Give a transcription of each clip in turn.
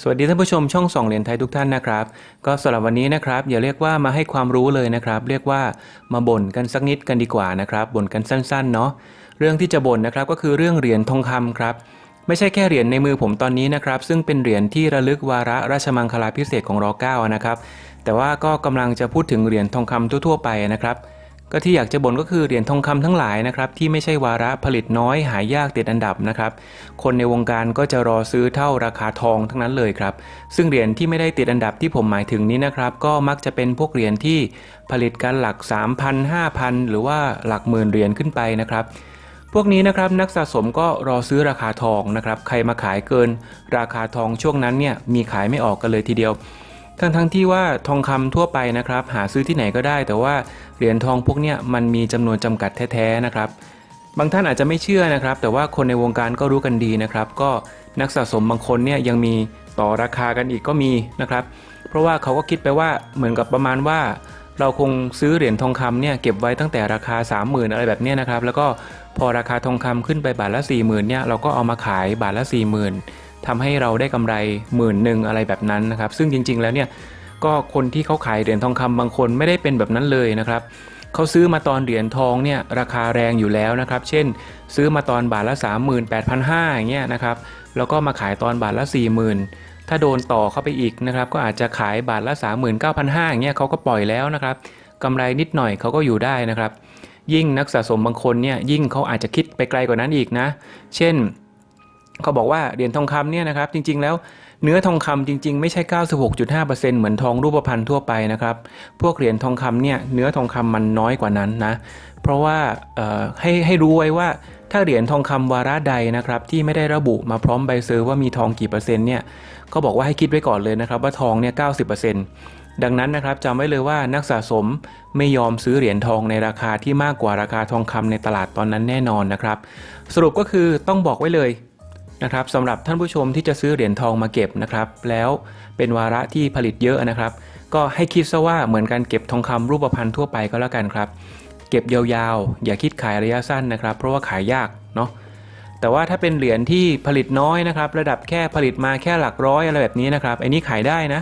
สวัสดีท่านผู้ชมช่องส่องเหรียญไทยทุกท่านนะครับ ก็สำหรับวันนี้นะครับอย่าเรียกว่ามาให้ความรู้เลยนะครับ เรียกว่ามาบ่นกันสักนิดกันดีกว่านะครับบ่นกันสั้นๆเนาะเรื่องที่จะบ่นนะครับก็คือเรื่องเหรียญทองคำครับไม่ใช่แค่เหรียญในมือผมตอนนี้นะครับ ซึ่งเป็นเหรียญที่ระลึกวาระราชมังคลาพิเศษของร9นะครับ แต่ว่าก็กำลังจะพูดถึงเหรียญทองคำทั่วๆไปนะครับ ก็ที่อยากจะบ่นก็คือเหรียญทองคำทั้งหลายนะครับที่ไม่ใช่วาระผลิตน้อยหายากติดอันดับนะครับคนในวงการก็จะรอซื้อเท่าราคาทองทั้งนั้นเลยครับซึ่งเหรียญที่ไม่ได้ติดอันดับที่ผมหมายถึงนี้นะครับก็มักจะเป็นพวกเหรียญที่ผลิตกันหลัก 3,000 5,000 หรือว่าหลักหมื่นเหรียญขึ้นไปนะครับพวกนี้นะครับนักสะสมก็รอซื้อราคาทองนะครับใครมาขายเกิน ราคาทองช่วงนั้นเนี่ยมีขายไม่ออกกันเลยทีเดียว ทั้งทั้งๆที่ว่าทองคำทั่วไปนะครับ หาซื้อที่ไหนก็ได้ แต่ว่าเหรียญทองพวกเนี้ยมันมีจำนวนจำกัดแท้ๆนะครับ บางท่านอาจจะไม่เชื่อนะครับ แต่ว่าคนในวงการก็รู้กันดีนะครับ ก็นักสะสมบางคนเนี่ยยังมีต่อราคากันอีกก็มีนะครับ เพราะว่าเขาก็คิดไปว่าเหมือนกับประมาณว่า เราคงซื้อเหรียญทองคำเนี่ยเก็บไว้ตั้งแต่ราคา 30,000 อะไรแบบนี้นะครับ แล้วก็พอราคาทองคำขึ้นไปบาทละ 40,000เนี่ยเราก็เอามาขายบาทละ 40,000 ทำให้เราได้กำไรหมื่นหนึ่งอะไรแบบนั้นนะครับ ซึ่งจริง ๆ แล้วเนี่ยก็คนที่เขาขายเหรียญทองคำบางคนไม่ได้เป็นแบบนั้นเลยนะครับเขาซื้อมาตอนเหรียญทองเนี่ยราคาแรงอยู่แล้วนะครับ เช่น ซื้อมาตอนบาทละ 38,500อย่างเงี้ยนะครับ แล้วก็มาขายตอนบาทละ 40,000 ถ้าโดนต่อเข้าไปอีกนะครับ ก็อาจจะขายบาทละ 39,500อย่างเงี้ยเขาก็ปล่อยแล้วนะครับกำไรนิดหน่อยเขาก็อยู่ได้นะครับ ยิ่งนักสะสมบางคนเนี่ยยิ่งเขาอาจจะคิดไปไกลกว่านั้นอีกนะ เช่น เขาบอกว่าเหรียญทองคำเนี่ยนะครับจริงๆแล้วเนื้อทองคำจริงๆ ไม่ใช่ 96.5%เหมือนทองรูปพรรณทั่วไปนะครับ พวกเหรียญทองคำเนี่ยเนื้อทองคำมันน้อยกว่านั้นนะ เพราะว่าให้ให้รู้ไว้ว่าถ้าเหรียญทองคำวาระใดนะครับที่ไม่ได้ระบุมาพร้อมใบเซอร์ว่ามีทองกี่เปอร์เซ็นต์เนี่ยเขาบอกว่าให้คิดไว้ก่อนเลยนะครับว่าทองเนี่ย 90%ดังนั้นนะครับจำไว้เลยว่านักสะสมไม่ยอมซื้อเหรียญทองในราคาที่มากกว่าราคาทองคำในตลาดตอนนั้นแน่นอนนะครับ สรุปก็คือต้องบอกไว้เลย นะครับสำหรับท่านผู้ชมที่จะซื้อเหรียญทองมาเก็บนะครับ แล้วเป็นวาระที่ผลิตเยอะนะครับ ก็ให้คิดซะว่าเหมือนการเก็บทองคำรูปพรรณทั่วไปก็แล้วกันครับ เก็บยาวๆ อย่าคิดขายระยะสั้นนะครับ เพราะว่าขายยากเนาะแต่ว่าถ้าเป็นเหรียญที่ผลิตน้อยนะครับ ระดับแค่ผลิตมาแค่หลักร้อยอะไรแบบนี้นะครับไอ้นี้ขายได้นะ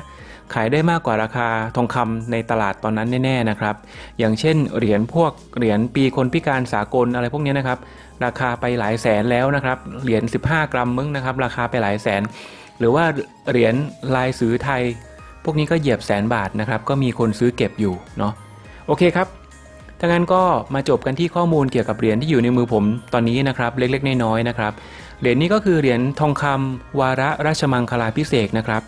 ขายได้มากกว่าราคาทองคำในตลาดตอนนั้นแน่ๆนะครับ อย่างเช่นเหรียญพวกเหรียญปีคนพิการสากลอะไรพวกนี้นะครับ ราคาไปหลายแสนแล้วนะครับ เหรียญ15 กรัมมึงนะครับ ราคาไปหลายแสน หรือว่าเหรียญลายสือไทย พวกนี้ก็เหยียบแสนบาทนะครับ ก็มีคนซื้อเก็บอยู่เนาะ โอเคครับถ้างั้นก็มาจบกันที่ข้อมูลเกี่ยวกับเหรียญที่อยู่ในมือผมตอนนี้นะครับ เล็กๆน้อยๆนะครับ เหรียญนี้ก็คือเหรียญทองคำวาระราชมังคลาพิเศษนะครับ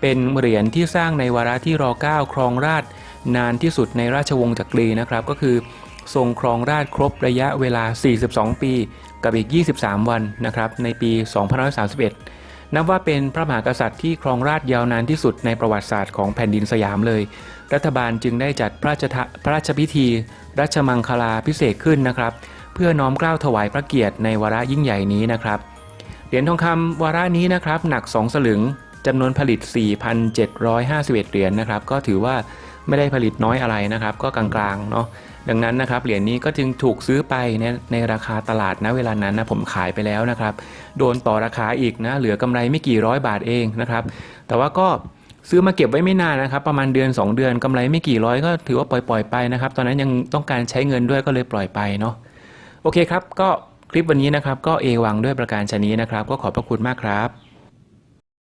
เป็นเหรียญที่สร้างในวาระที่ร9ครองราชนานที่สุดในราชวงศ์จักรีนะครับ ก็คือ ทรงครองราชครบระยะเวลา 42 ปี กับอีก 23 วันนะครับในปี 2531 นับว่าเป็นพระมหากษัตริย์ที่ครองราชยาวนานที่สุดในประวัติศาสตร์ของแผ่นดินสยามเลย รัฐบาลจึงได้จัดพระราชพระราชพิธี รัชมังคลาพิเศษขึ้นนะครับ เพื่อน้อมเกล้าถวายพระเกียรติในวาระยิ่งใหญ่นี้นะครับเหรียญทองคำวาระนี้นะครับหนัก 2 สลึง จำนวนผลิต 4,751 เหรียญนะครับ ก็ถือว่าไม่ได้ผลิตน้อยอะไรนะครับ ก็กลางๆเนาะดังนั้นนะครับเหรียญนี้ก็จึงถูกซื้อไปในในราคาตลาดนะเวลานั้นนะผมขายไปแล้วนะครับ โดนต่อราคาอีกนะเหลือกำไรไม่กี่ร้อยบาทเองนะครับ แต่ว่าก็ซื้อมาเก็บไว้ไม่นานนะครับ ประมาณเดือน 2 เดือนกำไรไม่กี่ร้อยก็ถือว่าปล่อยๆไปนะครับ ตอนนั้นยังต้องการใช้เงินด้วยก็เลยปล่อยไปเนาะโอเคครับ ก็คลิปวันนี้นะครับ ก็เอวังด้วยประการชนี้นะครับ ก็ขอบพระคุณมากครับ